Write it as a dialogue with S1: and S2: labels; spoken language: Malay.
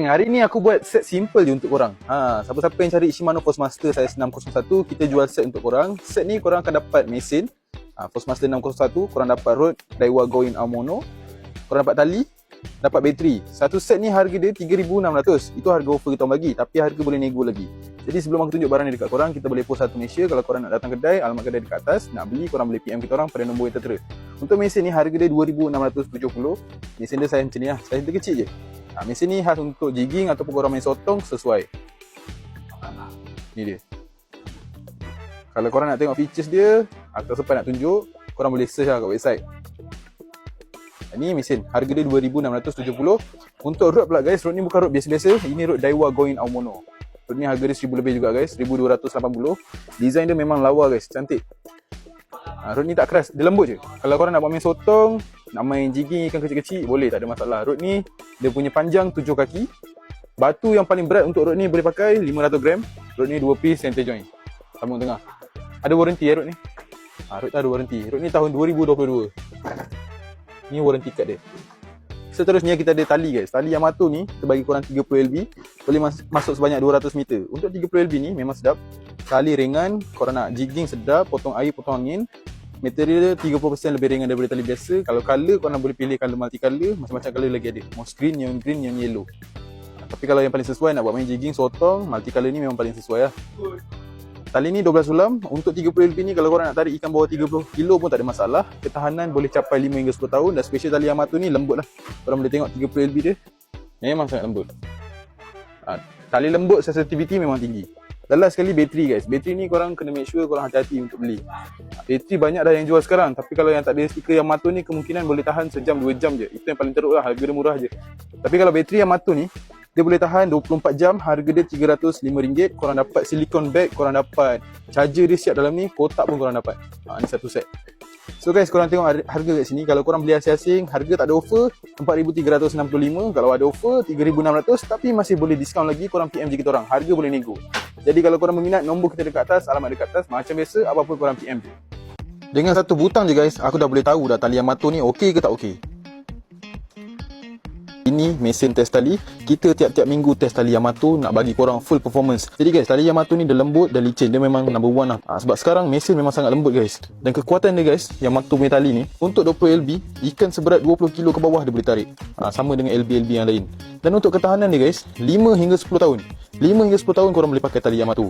S1: Hari ni aku buat set simple je untuk korang. Ha, siapa-siapa yang cari Shimano Forcemaster saiz 601, kita jual set untuk korang. Set ni korang akan dapat mesin, ha, Forcemaster 601, korang dapat rod Daiwa Goin Amono, korang dapat tali, dapat bateri. Satu set ni harga dia 3600. Itu harga offer kita bagi, tapi harga boleh nego lagi. Jadi sebelum aku tunjuk barang ni dekat korang, kita boleh post satu Malaysia. Kalau korang nak datang kedai, alamat kedai dekat atas, nak beli korang boleh PM kita orang pada nombor yang tertera. Untuk mesin ni harga dia 2670. Mesin dia saiz macam ni lah, saiz dia kecil je. Ha, mesin ni khas untuk jigging ataupun korang main sotong sesuai. Ha, ni dia. Kalau korang nak tengok features dia atau sempat nak tunjuk, korang boleh search lah kat website. Ni mesin, harga dia 2670. Untuk rod pula guys, rod ni bukan rod biasa-biasa. Ini rod Daiwa Goin Aomono. Rod ni harga dia 1000 lebih juga guys, 1280. Design dia memang lawa guys, cantik. Ha, ni tak keras, dia lembut je. Kalau korang nak buat main sotong, nak main jigging ikan kecil-kecil, boleh, tak ada masalah. Rod ni, dia punya panjang 7 kaki. Batu yang paling berat untuk rod ni boleh pakai 500 gram. Rod ni 2 piece center joint. Sambung tengah. Ada warranty ya rod ni. Ha, rod ada warranty. Rod ni tahun 2022. Ni warranty card dia. Seterusnya kita ada tali guys. Tali Yamato ni kita bagi korang 30 LB. Boleh mas- masuk sebanyak 200 meter. Untuk 30 LB ni memang sedap. Tali ringan, korang nak jigging sedap, potong air, potong angin. Material dia 30% lebih ringan daripada tali biasa. Kalau color korang boleh pilih color multi color, macam-macam color lagi ada. Moss green, neon green, neon yellow. Tapi kalau yang paling sesuai nak buat main jigging, sotong, multi color ni memang paling sesuai lah. Tali ni 12 sulam. Untuk 30 LB ni kalau korang nak tarik ikan bawah 30 kilo pun tak ada masalah. Ketahanan boleh capai 5 hingga 10 tahun dan special tali Yamato ni lembut lah. Korang boleh tengok 30 LB dia. Memang sangat lembut. Ha, tali lembut sensitivity memang tinggi. Dan last sekali bateri guys. Bateri ni korang kena make sure korang hati-hati untuk beli. Bateri banyak dah yang jual sekarang. Tapi kalau yang tak ada stiker Yamato ni kemungkinan boleh tahan sejam 2 jam je. Itu yang paling teruk lah. Harga dia murah je. Tapi kalau bateri Yamato ni dia boleh tahan 24 jam harga dia RM305 korang dapat silicone bag korang dapat charger dia siap dalam ni kotak pun korang dapat ha, ni satu set so guys korang tengok har- harga kat sini kalau korang beli asing-asing harga tak ada offer RM4,365 kalau ada offer RM3,600 tapi masih boleh diskaun lagi korang PM je kita orang harga boleh nego jadi kalau korang berminat nombor kita dekat atas alamat dekat atas macam biasa apa-apa korang PM je dengan satu butang je guys aku dah boleh tahu dah tali Yamato ni okey ke tak okey ini mesin test tali. Kita tiap-tiap minggu test tali Yamato nak bagi korang full performance. Jadi guys, tali Yamato ni dia lembut dan licin. Dia memang number one lah. Ha, sebab sekarang mesin memang sangat lembut guys. Dan kekuatan dia guys, Yamato punya tali ni, untuk 20 LB, ikan seberat 20 kilo ke bawah dia boleh tarik. Ha, sama dengan LB-LB yang lain. Dan untuk ketahanan dia guys, 5 hingga 10 tahun. 5 hingga 10 tahun korang boleh pakai tali Yamato.